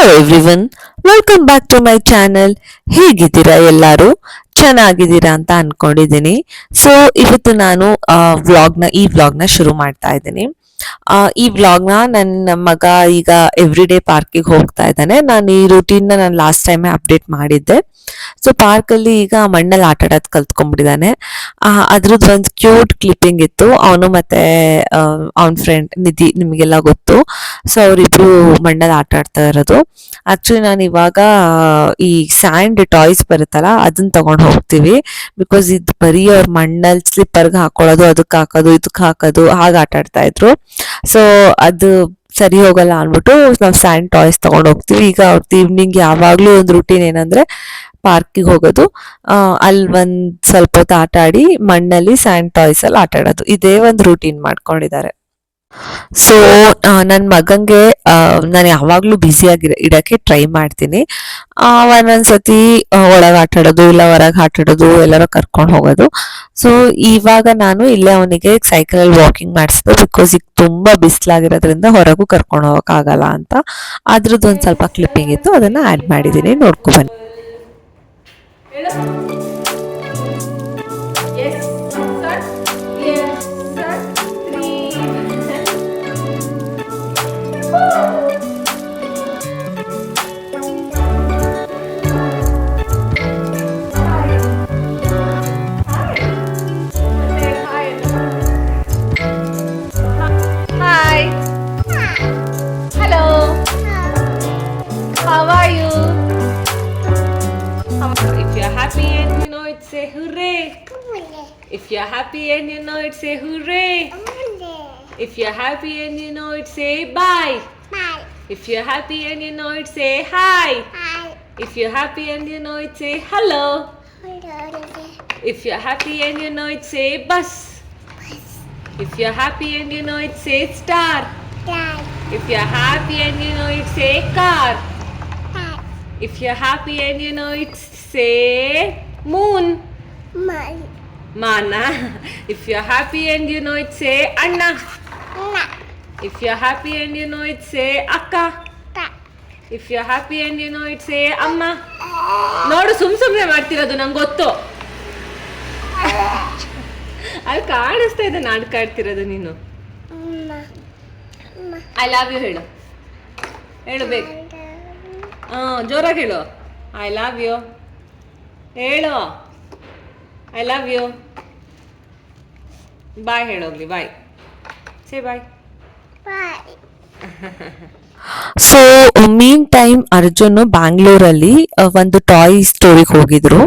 Hello everyone welcome back to my channel ಹೇಗಿದ್ದೀರಾ ಎಲ್ಲರೂ? ಚೆನ್ನಾಗಿದ್ದೀರಾ ಅಂತ ಅನ್ಕೊಂಡಿದ್ದೀನಿ. ಸೊ ಇವತ್ತು ನಾನು ವ್ಲಾಗ್ನ ಈ ವ್ಲಾಗ್ನ ಶುರು ಮಾಡ್ತಾ ಇದ್ದೀನಿ. ಈ ವ್ಲಾಗ್ನ ನನ್ನ ಮಗ ಈಗ ಎವ್ರಿ ಡೇ ಪಾರ್ಕಿಗೆ ಹೋಗ್ತಾ ಇದ್ದಾನೆ. ನಾನು ಈ ರೂಟೀನ್ನ ನಾನು ಲಾಸ್ಟ್ ಟೈಮೇ ಅಪ್ಡೇಟ್ ಮಾಡಿದ್ದೆ. ಸೊ ಪಾರ್ಕಲ್ಲಿ ಈಗ ಮಣ್ಣಲ್ಲಿ ಆಟ ಆಡೋದು ಕಲ್ತ್ಕೊಂಡ್ಬಿಟ್ಟಿದ್ದಾನೆ. ಅದ್ರದ್ದು ಒಂದು ಕ್ಯೂಟ್ ಕ್ಲಿಪ್ಪಿಂಗ್ ಇತ್ತು. ಅವನು ಮತ್ತೆ ಅವನ ಫ್ರೆಂಡ್ ನಿಧಿ ನಿಮಗೆಲ್ಲ ಗೊತ್ತು. ಸೊ ಅವರಿಬ್ರು ಮಣ್ಣಲ್ಲಿ ಆಟ ಆಡ್ತಾ ಇರೋದು. ಆಕ್ಚುಲಿ ನಾನು ಇವಾಗ, ಈ ಸ್ಯಾಂಡ್ ಟಾಯ್ಸ್ ಬರುತ್ತಲ್ಲ ಅದನ್ನ ತಗೊಂಡು ಹೋಗ್ತೀವಿ. ಬಿಕಾಸ್ ಇದು ಬರೀ ಅವ್ರ ಮಣ್ಣಲ್ಲಿ ಸ್ಲಿಪ್ಪರ್ಗೆ ಹಾಕೊಳ್ಳೋದು ಅದಕ್ಕೆ ಹಾಕೋದು ಇದಕ್ಕೆ ಹಾಕೋದು, ಹಾಗೆ ಆಟ ಆಡ್ತಾ ಇದ್ರು. ಸೊ ಅದು ಸರಿ ಹೋಗಲ್ಲ ಅಂದ್ಬಿಟ್ಟು ನಾವು ಸ್ಯಾಂಡ್ ಟಾಯ್ಸ್ ತಗೊಂಡು ಹೋಗ್ತೀವಿ. ಈಗ ಅವ್ರದ್ದು ಈವ್ನಿಂಗ್ ಯಾವಾಗಲೂ ಒಂದು ರೂಟೀನ್ ಏನಂದ್ರೆ ಪಾರ್ಕಿಗೆ ಹೋಗೋದು. ಅಲ್ಲಿ ಒಂದ್ ಸ್ವಲ್ಪ ಹೊತ್ತು ಆಟ ಆಡಿ ಮಣ್ಣಲ್ಲಿ ಸ್ಯಾಂಡ್ ಟಾಯ್ಸ್ ಅಲ್ಲಿ ಆಟ ಆಡೋದು ಇದೇ ಒಂದು ರೂಟೀನ್ ಮಾಡ್ಕೊಂಡಿದ್ದಾರೆ. ಸೊ ನನ್ನ ಮಗಂಗೆ ನಾನು ಯಾವಾಗಲೂ ಬ್ಯುಸಿಯಾಗಿ ಇಡಕ್ಕೆ ಟ್ರೈ ಮಾಡ್ತೀನಿ. ಆ, ಒಂದೊಂದ್ಸತಿ ಒಳಗೆ ಆಟ ಆಡೋದು ಇಲ್ಲ ಹೊರಗೆ ಆಟ ಆಡೋದು ಎಲ್ಲಾರ ಕರ್ಕೊಂಡು ಹೋಗೋದು. ಸೊ ಇವಾಗ ನಾನು ಇಲ್ಲೇ ಅವನಿಗೆ ಸೈಕಲಲ್ಲಿ ವಾಕಿಂಗ್ ಮಾಡಿಸಿದೆ ಬಿಕಾಸ್ ಈಗ ತುಂಬಾ ಬಿಸಿಲಾಗಿರೋದ್ರಿಂದ ಹೊರಗೂ ಕರ್ಕೊಂಡು ಹೋಗೋಕ್ಕಾಗಲ್ಲ ಅಂತ. ಅದ್ರದ್ದು ಒಂದು ಸ್ವಲ್ಪ ಕ್ಲಿಪ್ಪಿಂಗ್ ಇತ್ತು ಅದನ್ನ ಆಡ್ ಮಾಡಿದ್ದೀನಿ ನೋಡ್ಕೊ happy and you know it, say hooray. If you're happy and you know it, say hooray. If you're happy and you know it, say bye. Bye. If you're happy and you know it, say hi. If you're happy and you know it, say hello. If you're happy and you know it, say bus. If you're happy and you know it, say star. If you're happy and you know it, say car. If you're happy and you know it, say moon. Mana. If you're happy and you know it, say Anna. Anna. If you're happy and you know it, say Akka. If you're happy and you know it, say Amma. ನೋಡು ಸುಮ್ ಸುಮ್ನೆ ಮಾಡ್ತಿರೋದು ನಂಗೆ ಗೊತ್ತು ಅಲ್ಲಿ ಕಾಣಿಸ್ತಾ ಇದೆ ನಾಡ್ಕಾಡ್ತಿರೋದು ನೀನು ಐ ಲವ್ ಯು ಹೇಳು ಹೇಳು ಬೇಕು ಹಾಂ ಜೋರಾಗಿ ಹೇಳು ಐ ಲವ್ ಯು ಹೇಳು. I love you bye ಹೇಳೋಗ್ಲಿ bye say bye so mean time Arjun ಬ್ಯಾಂಗ್ಳೂರಲ್ಲಿ ಒಂದು ಟಾಯ್ ಸ್ಟೋರಿಗೆ ಹೋಗಿದ್ರು.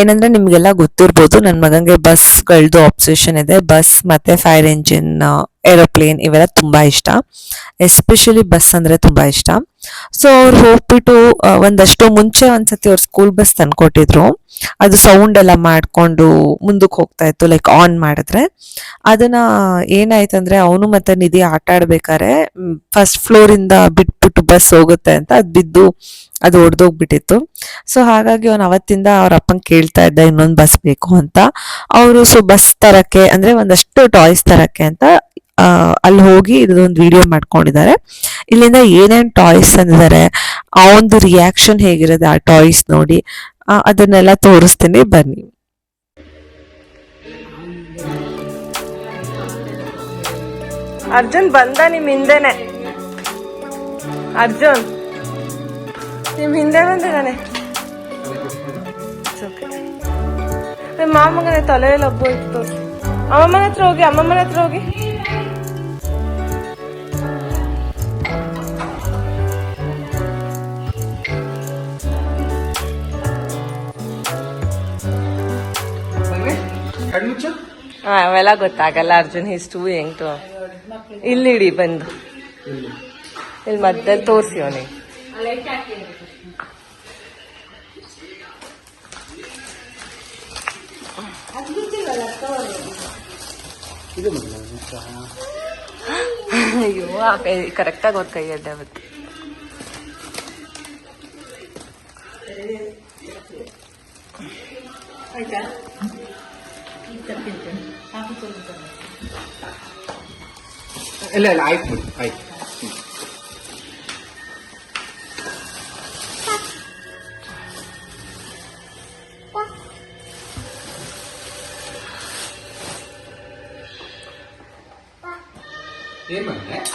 ಏನಂದ್ರೆ ನಿಮ್ಗೆಲ್ಲ ಗೊತ್ತಿರ್ಬೋದು ನನ್ನ ಮಗಂಗೆ ಬಸ್ಗಳದ್ದು ಆಬ್ಸೆಷನ್ ಇದೆ. ಬಸ್ ಮತ್ತೆ ಫೈರ್ ಎಂಜಿನ್ ಏರೋಪ್ಲೇನ್ ಇವೆಲ್ಲ ತುಂಬಾ ಇಷ್ಟ. ಎಸ್ಪೆಷಲಿ ಬಸ್ ಅಂದ್ರೆ ತುಂಬಾ ಇಷ್ಟ. ಸೊ ಅವ್ರು ಹೋಗ್ಬಿಟ್ಟು ಒಂದಷ್ಟು ಮುಂಚೆ ಒಂದ್ಸತಿ ಅವ್ರು ಸ್ಕೂಲ್ ಬಸ್ ತಂದ್ಕೊಟ್ಟಿದ್ರು. ಅದು ಸೌಂಡ್ ಎಲ್ಲ ಮಾಡ್ಕೊಂಡು ಮುಂದಕ್ಕೆ ಹೋಗ್ತಾ ಇತ್ತು ಲೈಕ್ ಆನ್ ಮಾಡಿದ್ರೆ. ಅದನ್ನ ಏನಾಯ್ತಂದ್ರೆ ಅವನು ಮತ್ತೆ ನಿಧಿ ಆಟ ಆಡ್ಬೇಕಾರೆ ಫಸ್ಟ್ ಫ್ಲೋರ್ ಇಂದ ಬಿಟ್ಬಿಟ್ಟು ಬಸ್ ಹೋಗುತ್ತೆ ಅಂತ ಅದ್ ಬಿದ್ದು ಅದು ಒಡೆದೋಗ್ಬಿಟ್ಟಿತ್ತು. ಸೊ ಹಾಗಾಗಿ ಅವನು ಅವತ್ತಿಂದ ಅವ್ರ ಅಪ್ಪನ ಕೇಳ್ತಾ ಇದ್ದ, ಇನ್ನೊಂದು ಬಸ್ ಬೇಕು ಅಂತ. ಅವರು ಸೊ ಬಸ್ ತರಕ್ಕೆ, ಅಂದ್ರೆ ಒಂದಷ್ಟು ಟಾಯ್ಸ್ ತರಕ್ಕೆ ಅಂತ ಅಲ್ಲಿ ಹೋಗಿ ಇದೊಂದು ವಿಡಿಯೋ ಮಾಡ್ಕೊಂಡಿದ್ದಾರೆ. ಇಲ್ಲಿಂದ ಏನೇನ್ ಟಾಯ್ಸ್ ತಂದಿದ್ದಾರೆ, ಆ ಒಂದು ರಿಯಾಕ್ಷನ್ ಹೇಗಿರುತ್ತೆ ಆ ಟಾಯ್ಸ್ ನೋಡಿ ಅದನ್ನೆಲ್ಲ ತೋರಿಸ್ತೀನಿ, ಬನ್ನಿ. ಅರ್ಜುನ್, ಬಂದ ನಿಮ್ ಹಿಂದೆನೆ. ಅರ್ಜುನ್. ನಿಮ್ ಹಿಂದೆ ಬಂದಿದ್ದಾನೆ ಮಾಮಗನೆ ತಲೆಯಲ್ಲಿ ಹಬ್ಬ ಇತ್ತು. ಅಮ್ಮಮ್ಮನ ಹತ್ರ ಹೋಗಿ, ಅಮ್ಮಮ್ಮನ ಹತ್ರ ಹೋಗಿ. ಹಾ ಅವೆಲ್ಲ ಗೊತ್ತಾಗಲ್ಲ ಅರ್ಜುನ್ ಹಿಸ್ ಟೂ ಹೆಂಗ್ ಟು ಇಲ್ಲಿ ಇಡಿ ಬಂದು. ಇಲ್ಲಿ ಮಧ್ಯದಲ್ಲಿ ತೋರಿಸಿ ಅವನಿಗೆ. ಅಯ್ಯೋ ಆ ಕೈ ಕರೆಕ್ಟಾಗಿ ಅವ್ರ ಕೈ ಅಡ್ಡ ಅವತ್ತು. ಇಲ್ಲ ಇಲ್ಲ ಆಯ್ತು ಆಯ್ತು.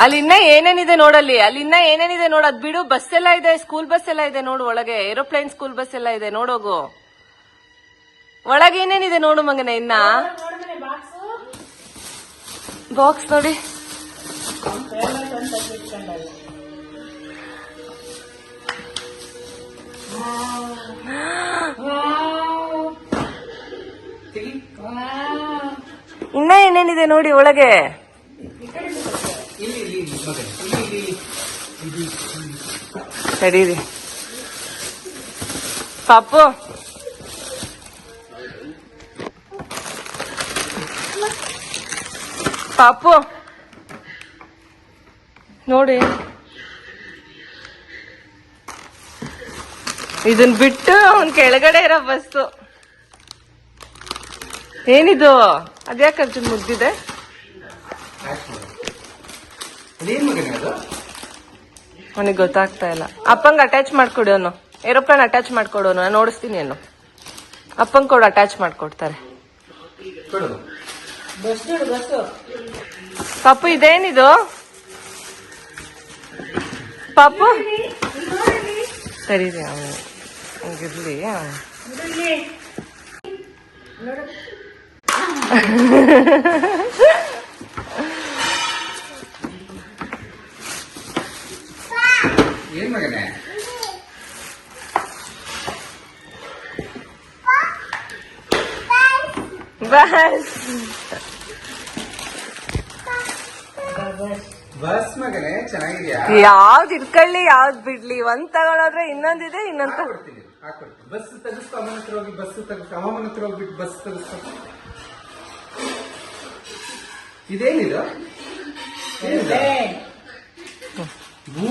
ಅಲ್ಲಿ ಇನ್ನ ಏನೇನಿದೆ ನೋಡಲ್ಲಿ? ಅಲ್ಲಿ ಇನ್ನ ಏನೇನಿದೆ ನೋಡದ್ ಬಿಡು ಬಸ್ ಎಲ್ಲ ಇದೆ ಸ್ಕೂಲ್ ಬಸ್ ಎಲ್ಲ ಇದೆ ನೋಡು ಒಳಗೆ. ಏರೋಪ್ಲೇನ್ ಸ್ಕೂಲ್ ಬಸ್ ಎಲ್ಲ ಇದೆ ನೋಡೋಗು. ಒಳಗೆ ಏನೇನಿದೆ ನೋಡು ಮಗನ ಇನ್ನ? ಬಾಕ್ಸ್ ನೋಡಿ. ಇನ್ನ ಏನೇನಿದೆ ನೋಡಿ ಒಳಗೆ? ಸರಿ ಪಾಪು. ಪಾಪು. ನೋಡಿ. ಇದನ್ ಬಿಟ್ಟು ಅವನ್ ಕೆಳಗಡೆ ಇರೋ ಬಸ್ಸು ಏನಿದು? ಅದ್ಯಾಕೆ ಅರ್ಜುನ್ ಮುಗ್ದಿದೆ? ಅವನಿಗೆ ಗೊತ್ತಾಗ್ತಾ ಇಲ್ಲ. ಅಪ್ಪಂಗ್ ಅಟ್ಯಾಚ್ ಅವನು. ಏರೋಪ್ಲೇನ್ ಅಟ್ಯಾಚ್ ಮಾಡ್ಕೊಡೋನು ನಾನು ಓಡಿಸ್ತೀನಿ ಅನ್ನು ಅಪ್ಪಂಗ್ ಕೊಡು ಅಟ್ಯಾಚ್ ಮಾಡ್ಕೊಡ್ತಾರೆ. ಕೊಡು ಪಾಪು ಇದೇನಿದು? ಪಪ್ಪು? ಸರಿ ಹಂಗಿರ್ಲಿ ಅವ್ನು. ಏನ್ ಮಗನೇ? ಬಸ್. ಬಸ್ ಮಗನೇ ಚೆನ್ನಾಗಿದ್ಯಾ? ಯಾವ್ದು ಇಟ್ಕೊಳ್ಳಿ ಯಾವ್ದು ಬಿಡ್ಲಿ? ಒಂದ್ ತಗೊಳೋದ್ರೆ ಇನ್ನೊಂದಿದೆ ಇನ್ನೊಂದ್ ಹಾಕೊಡ್ತೀನಿ ಬಸ್ ತೆಗಿಸ್ಕೊ ಅಮ್ಮನ ಹತ್ರ ಹೋಗಿ ಬಸ್ ತೆಗಿಸ್ಕೊ ಅಮ್ಮನ ಹತ್ರ ಹೋಗ್ಬಿಟ್ಟು ಬಸ್ ತೆಗಿಸ್ಕೊ. ಇದೇನಿದು? ಏನಿದು? ಭೂ.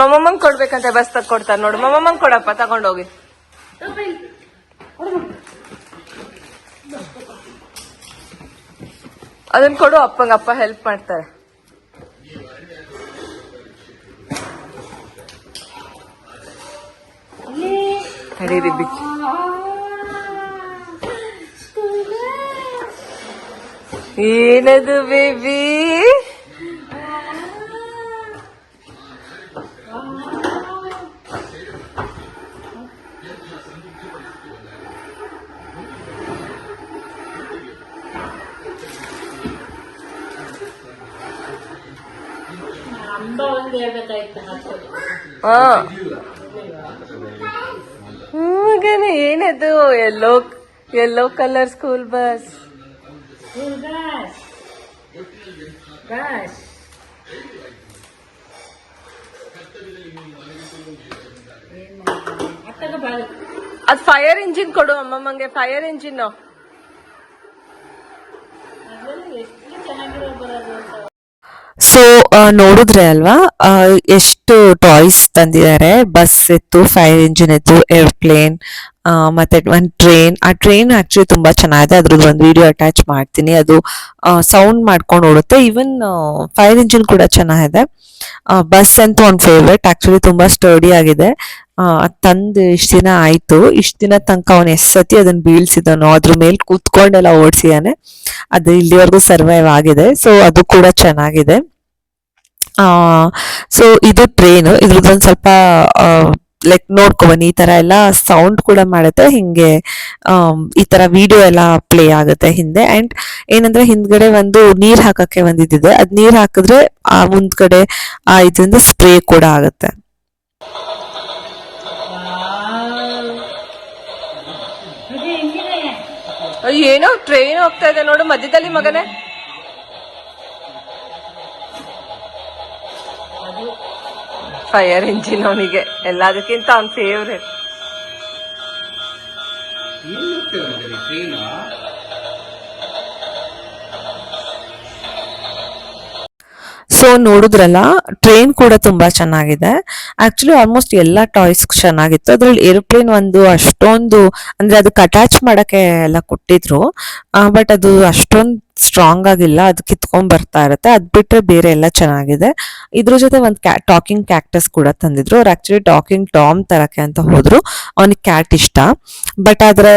ಮಮ್ಮಮ್ಮಂಗ್ ಕೊಡ್ಬೇಕಂತೆ ಬಸ್ ತಗೊಡ್ತಾರ ನೋಡು. ಮಮ್ಮಮ್ಮಂಗ್ ಕೊಡಪ್ಪ ತಗೊಂಡೋಗಿ. ಅದನ್ನ ಕೊಡು ಅಪ್ಪಂಗ ಅಪ್ಪ ಹೆಲ್ಪ್ ಮಾಡ್ತಾರೆ. ನಡೀರಿ ಬಿಚ್ಚಿ ಏನದು ಬೇಬಿ ಹಾ ಮಗನೇ ಏನದು yellow yellow colour school bus ಅದು ಫೈರ್ ಇಂಜಿನ್ ಕೊಡು ಅಮ್ಮಮ್ಮಂಗೆ ಫೈರ್ ಇಂಜಿನ್ ಸೊ ನೋಡಿದ್ರೆ ಅಲ್ವಾ? ಎಷ್ಟು ಟಾಯ್ಸ್ ತಂದಿದ್ದಾರೆ. ಬಸ್ ಇತ್ತು ಫೈರ್ ಇಂಜಿನ್ ಇತ್ತು ಏರ್ಪ್ಲೇನ್ ಮತ್ತೆ ಒಂದು ಟ್ರೈನ್ ಆ ಟ್ರೈನ್ ಆಕ್ಚುಲಿ ತುಂಬಾ ಚೆನ್ನಾಗಿದೆ. ಅದ್ರದ್ದು ಒಂದು ವಿಡಿಯೋ ಅಟ್ಯಾಚ್ ಮಾಡ್ತೀನಿ. ಅದು ಸೌಂಡ್ ಮಾಡ್ಕೊಂಡು ಓಡುತ್ತೆ. ಈವನ್ ಫೈರ್ ಇಂಜಿನ್ ಕೂಡ ಚೆನ್ನಾಗಿದೆ. ಬಸ್ ಅಂತೂ ಒಂದು ಫೇವ್ರೆಟ್ ಆಕ್ಚುಲಿ ತುಂಬಾ ಸ್ಟರ್ಡಿ ಆಗಿದೆ. ತಂದು ಇಷ್ಟ ದಿನ ಆಯ್ತು. ಇಷ್ಟ ದಿನ ತನಕ ಅವನು ಎಷ್ಟು ಅದನ್ನ ಬೀಳ್ಸಿದನು, ಅದ್ರ ಮೇಲೆ ಕೂತ್ಕೊಂಡೆಲ್ಲ ಓಡಿಸಿದಾನೆ. ಅದು ಇಲ್ಲಿವರೆಗೂ ಸರ್ವೈವ್ ಆಗಿದೆ. ಸೊ ಅದು ಕೂಡ ಚೆನ್ನಾಗಿದೆ. ಸೊ ಇದು ಟ್ರೈನ್ ಇದ್ರದ್ದೊಂದು ಸ್ವಲ್ಪ ಲೈಕ್ ನೋಡ್ಕೊಬನ್ನಿ, ಈ ತರ ಎಲ್ಲ ಸೌಂಡ್ ಕೂಡ ಮಾಡುತ್ತೆ, ಹಿಂಗೆ ಈ ತರ ವಿಡಿಯೋ ಎಲ್ಲ ಪ್ಲೇ ಆಗುತ್ತೆ ಹಿಂದೆ. ಅಂಡ್ ಏನಂದ್ರೆ ಹಿಂದ್ಗಡೆ ಒಂದು ನೀರ್ ಹಾಕಕ್ಕೆ ಒಂದಿದೆ ಅದ್ ನೀರ್ ಹಾಕಿದ್ರೆ ಆ ಮುಂದ್ಗಡೆ ಆ ಇದರಿಂದ ಸ್ಪ್ರೇ ಕೂಡ ಆಗುತ್ತೆ. ಏನೋ ಟ್ರೈನ್ ಹೋಗ್ತಾ ಇದೆ ನೋಡು, ಮಧ್ಯದಲ್ಲಿ ಮಗನೇ. ಫೈರ್ ಇಂಜಿನ್ ಅವನಿಗೆ. ಎಲ್ಲದಕ್ಕಿಂತ ಅವ್ನ ಫೇವ್ರೆಟ್ ಸೊ ನೋಡಿದ್ರಲ್ಲ ಟ್ರೈನ್ ಕೂಡ ತುಂಬಾ ಚೆನ್ನಾಗಿದೆ. ಆಕ್ಚುಲಿ ಆಲ್ಮೋಸ್ಟ್ ಎಲ್ಲಾ ಟಾಯ್ಸ್ ಚೆನ್ನಾಗಿತ್ತು. ಅದ್ರಲ್ಲಿ ಏರೋಪ್ಲೇನ್ ಒಂದು ಅಷ್ಟೊಂದು, ಅಂದ್ರೆ ಅದಕ್ಕೆ ಅಟ್ಯಾಚ್ ಮಾಡಕ್ಕೆ ಎಲ್ಲ ಕೊಟ್ಟಿದ್ರು. ಬಟ್ ಅದು ಅಷ್ಟೊಂದು ಸ್ಟ್ರಾಂಗ್ ಆಗಿಲ್ಲ, ಅದು ಕಿತ್ಕೊಂಡ್ ಬರ್ತಾ ಇರುತ್ತೆ. ಅದ್ ಬಿಟ್ರೆ ಬೇರೆ ಎಲ್ಲ ಚೆನ್ನಾಗಿದೆ. ಇದ್ರ ಜೊತೆ ಒಂದು ಟಾಕಿಂಗ್ ಕ್ಯಾಕ್ಟಸ್ ಕೂಡ ತಂದಿದ್ರು. ಅವ್ರು ಆಕ್ಚುಲಿ ಟಾಕಿಂಗ್ ಟಾಮ್ ತರಕ್ಕೆ ಅಂತ ಹೋದ್ರು. ಅವನಿಗೆ ಕ್ಯಾಟ್ ಇಷ್ಟ. ಬಟ್ ಆದ್ರೆ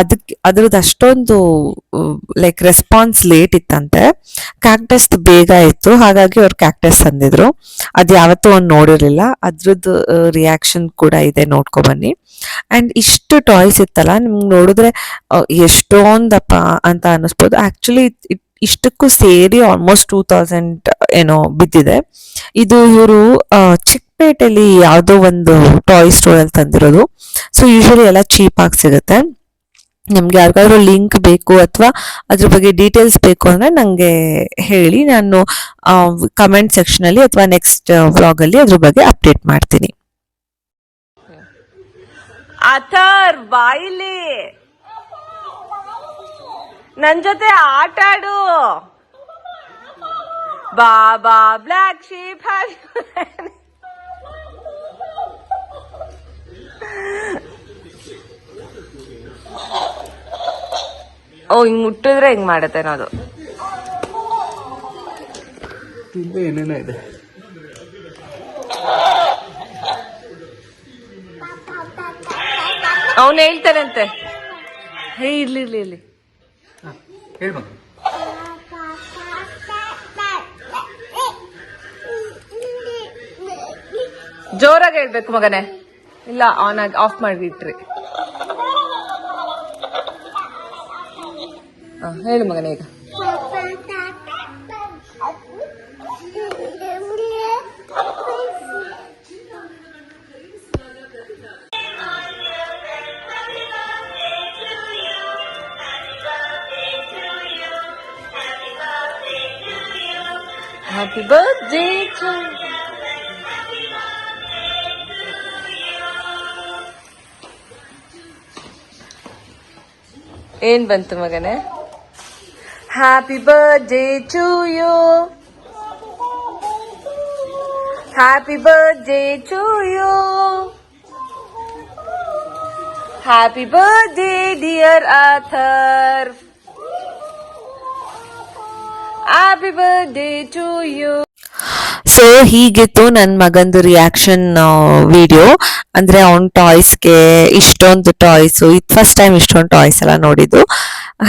ಅದಕ್ಕೆ ಅದ್ರದ್ದು ಅಷ್ಟೊಂದು ಲೈಕ್ ರೆಸ್ಪಾನ್ಸ್ ಲೇಟ್ ಇತ್ತಂತೆ. ಕ್ಯಾಕ್ಟಸ್ ಬೇಗ ಇತ್ತು. ಹಾಗಾಗಿ ಅವ್ರು ಕ್ಯಾಕ್ಟಸ್ ತಂದಿದ್ರು. ಅದು ಯಾವತ್ತೂ ಅವ್ನು ನೋಡಿರಲಿಲ್ಲ. ಅದ್ರದ್ದು ರಿಯಾಕ್ಷನ್ ಕೂಡ ಇದೆ, ನೋಡ್ಕೊ ಬನ್ನಿ. ಅಂಡ್ ಇಷ್ಟು ಟಾಯ್ಸ್ ಇತ್ತಲ್ಲ, ನಿಮ್ಗೆ ನೋಡಿದ್ರೆ ಎಷ್ಟೊಂದಪ್ಪ ಅಂತ ಅನ್ನಿಸ್ಬೋದು ಆಕ್ಚುಲಿ ಇಷ್ಟಕ್ಕೂ ಸೇರಿ ಆಲ್ಮೋಸ್ಟ್ ಟೂ ತೌಸಂಡ್ ಏನೋ ಬಿದ್ದಿದೆ. ಇದು ಇವರು ಚಿಕ್ಕಪೇಟೆಯಲ್ಲಿ ಯಾವುದೋ ಒಂದು ಟಾಯ್ ಸ್ಟೋರ್ ಅಲ್ಲಿ ತಂದಿರೋದು. ಸೊ ಯೂಶಲಿ ಎಲ್ಲ ಚೀಪ್ ಆಗಿ ಸಿಗುತ್ತೆ. ನಿಮ್ಗೆ ಯಾರಿಗಾದ್ರೂ ಲಿಂಕ್ ಬೇಕು ಅಥವಾ ಅದ್ರ ಬಗ್ಗೆ ಡೀಟೇಲ್ಸ್ ಬೇಕು ಅಂದ್ರೆ ನಂಗೆ ಹೇಳಿ. ನಾನು ಕಮೆಂಟ್ ಸೆಕ್ಷನ್ ಅಲ್ಲಿ ಅಥವಾ ನೆಕ್ಸ್ಟ್ ವ್ಲಾಗ್ ಅಲ್ಲಿ ಅದ್ರ ಬಗ್ಗೆ ಅಪ್ಡೇಟ್ ಮಾಡ್ತೀನಿ. ಅಥರ್ ಬಾಯಿಲಿ ನನ್ ಜೊತೆ ಆಟ ಆಡು. ಬಾಬಾ ಬ್ಲ್ಯಾಕ್ ಶೀಪ್ ಓ ಹಿಂಗ್ ಮುಟ್ಟಿದ್ರೆ ಹಿಂಗ್ ಮಾಡತ್ತೆ ಅದು ತುಂಬ ಏನೇನೋ ಇದೆ. ಅವನು ಹೇಳ್ತಾನಂತೆ. ಹೇ ಇರ್ಲಿ ಇರ್ಲಿ ಇರ್ಲಿ. ಹೇಳ್ಬೋದು ಜೋರಾಗಿ ಹೇಳ್ಬೇಕು ಮಗನೇ. ಇಲ್ಲ ಆನ್ ಆಗಿ ಆಫ್ ಆ ಹೇಳು ಮಗನೇ ಈಗ. ಹ್ಯಾಪಿ ಬರ್ತ್ಡೇ ಏನ್ ಬಂತು ಮಗನೇ? Happy birthday to you happy birthday to you happy birthday dear author happy birthday to you so ಹೀಗಿತ್ತು ನನ್ನ ಮಗಂದು ರಿಯಾಕ್ಷನ್ ವಿಡಿಯೋ ಅಂದರೆ ಅವನ ಟಾಯ್ಸ್ಗೆ ಇಷ್ಟೊಂದು ಟಾಯ್ಸು ಇದು ಫಸ್ಟ್ ಟೈಮ್ ಇಷ್ಟೊಂದು ಟಾಯ್ಸ್ ಎಲ್ಲ ನೋಡಿದ್ದು.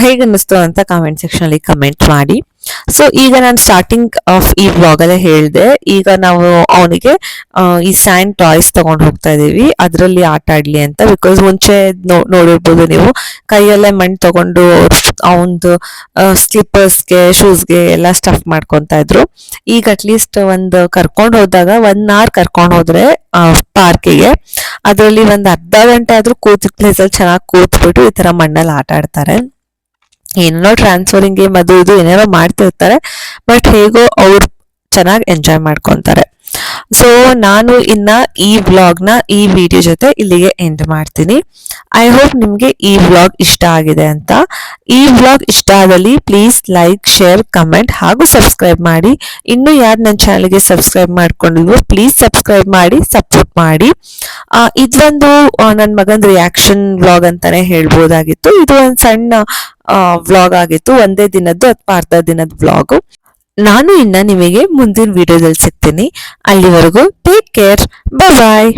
ಹೇಗೆ ಅನ್ನಿಸ್ತು ಅಂತ ಕಾಮೆಂಟ್ ಸೆಕ್ಷನಲ್ಲಿ ಕಮೆಂಟ್ ಮಾಡಿ. ಸೊ ಈಗ ನಾನು ಸ್ಟಾರ್ಟಿಂಗ್ ಆಫ್ ಈ ವ್ಲಾಗ್ ಅಲ್ಲೇ ಹೇಳಿದೆ. ಈಗ ನಾವು ಅವನಿಗೆ ಈ ಸ್ಯಾಂಡ್ ಟಾಯ್ಸ್ ತಗೊಂಡು ಹೋಗ್ತಾ ಇದೀವಿ. ಅದರಲ್ಲಿ ಆಟ ಆಡ್ಲಿ ಅಂತ. ಬಿಕಾಸ್ ಮುಂಚೆ ನೋಡಿರ್ಬೋದು ನೀವು, ಕೈಯಲ್ಲೇ ಮಣ್ಣು ತಗೊಂಡು ಅವನದು ಸ್ಲಿಪ್ಪರ್ಸ್ಗೆ ಶೂಸ್ಗೆ ಎಲ್ಲ ಸ್ಟಫ್ ಮಾಡ್ಕೊಂತ ಇದ್ರು. ಈಗ ಅಟ್ಲೀಸ್ಟ್ ಒಂದು ಕರ್ಕೊಂಡು ಹೋದಾಗ ಒನ್ ಅವರ್ ಕರ್ಕೊಂಡು ಹೋದ್ರೆ ಪಾರ್ಕಿಗೆ ಅದರಲ್ಲಿ ಒಂದು ಅರ್ಧ ಗಂಟೆ ಆದ್ರೂ ಕೂತ್ ಪ್ಲೇಸಲ್ಲಿ ಚೆನ್ನಾಗಿ ಕೂತ್ಬಿಟ್ಟು ಈ ತರ ಮಣ್ಣಲ್ಲಿ ಆಟ ಆಡ್ತಾರೆ. ಏನೇನೋ ಟ್ರಾನ್ಸ್ಫರಿಂಗ್ ಗೇಮ್ ಅದು ಇದು ಏನೇನೋ ಮಾಡ್ತಿರ್ತಾರೆ ಬಟ್ ಹೇಗೋ ಅವ್ರು ಚೆನ್ನಾಗಿ ಎಂಜಾಯ್ ಮಾಡ್ಕೊಂತಾರೆ. ಸೊ ನಾನು ಇನ್ನ ಈ ವ್ಲಾಗ್ನ ಈ ವಿಡಿಯೋ ಜೊತೆ ಇಲ್ಲಿಗೆ ಎಂಡ್ ಮಾಡ್ತೀನಿ. ಐ ಹೋಪ್ ನಿಮಗೆ ಈ ವ್ಲಾಗ್ ಇಷ್ಟ ಆಗಿದೆ ಅಂತ. ಈ ವ್ಲಾಗ್ ಇಷ್ಟ ಆದಲ್ಲಿ ಪ್ಲೀಸ್ ಲೈಕ್ ಶೇರ್ ಕಮೆಂಟ್ ಹಾಗೂ ಸಬ್ಸ್ಕ್ರೈಬ್ ಮಾಡಿ. ಇನ್ನು ಯಾರು ನನ್ನ ಚಾನಲ್ಗೆ ಸಬ್ಸ್ಕ್ರೈಬ್ ಮಾಡ್ಕೊಂಡಿಲ್ವೋ ಪ್ಲೀಸ್ ಸಬ್ಸ್ಕ್ರೈಬ್ ಮಾಡಿ ಸಪೋರ್ಟ್ ಮಾಡಿ. ಇದೊಂದು ನನ್ನ ಮಗನ ರಿಯಾಕ್ಷನ್ ವ್ಲಾಗ್ ಅಂತಾನೆ ಹೇಳ್ಬೋದಾಗಿತ್ತು. ಇದು ಒಂದು ಸಣ್ಣ ವ್ಲಾಗ್ ಆಗಿತ್ತು. ಒಂದೇ ದಿನದ್ದು ಅಥವಾ ಅರ್ಧ ದಿನದ ವ್ಲಾಗು ನಾನು ಇನ್ನ ನಿಮಗೆ ಮುಂದಿನ ವಿಡಿಯೋದಲ್ಲಿ ಸಿಗ್ತೀನಿ. ಅಲ್ಲಿವರೆಗೂ ಟೇಕ್ ಕೇರ್ ಬಾಯ್